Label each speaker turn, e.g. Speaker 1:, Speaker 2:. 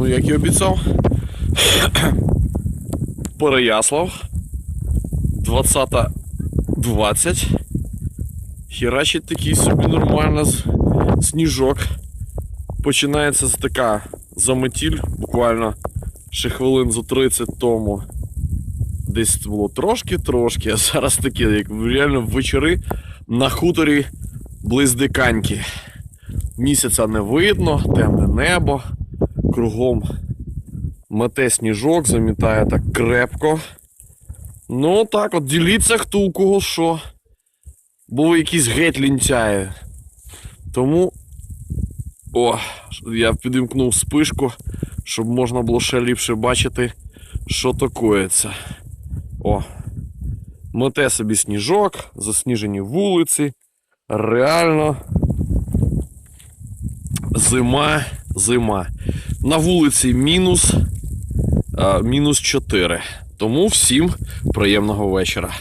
Speaker 1: Ну, як і обіцяв. Переяслав. 20.20. Херачить такий собі нормально сніжок. Починається така заметіль, буквально ще хвилин за 30 тому. Десь було трошки-трошки, а зараз такі, як реально вечори на хуторі близдиканьки. Місяця не видно, темне небо, кругом мете сніжок, замітає так крепко. Ну так, от діліться хто у кого що. Бо ви якісь геть лінтяї. Тому. О, я підімкнув спишку, щоб можна було ще ліпше бачити, що такоється. О. Мете собі сніжок, засніжені вулиці. Реально. Зима, зима. На вулиці мінус, мінус 4. Тому всім приємного вечора.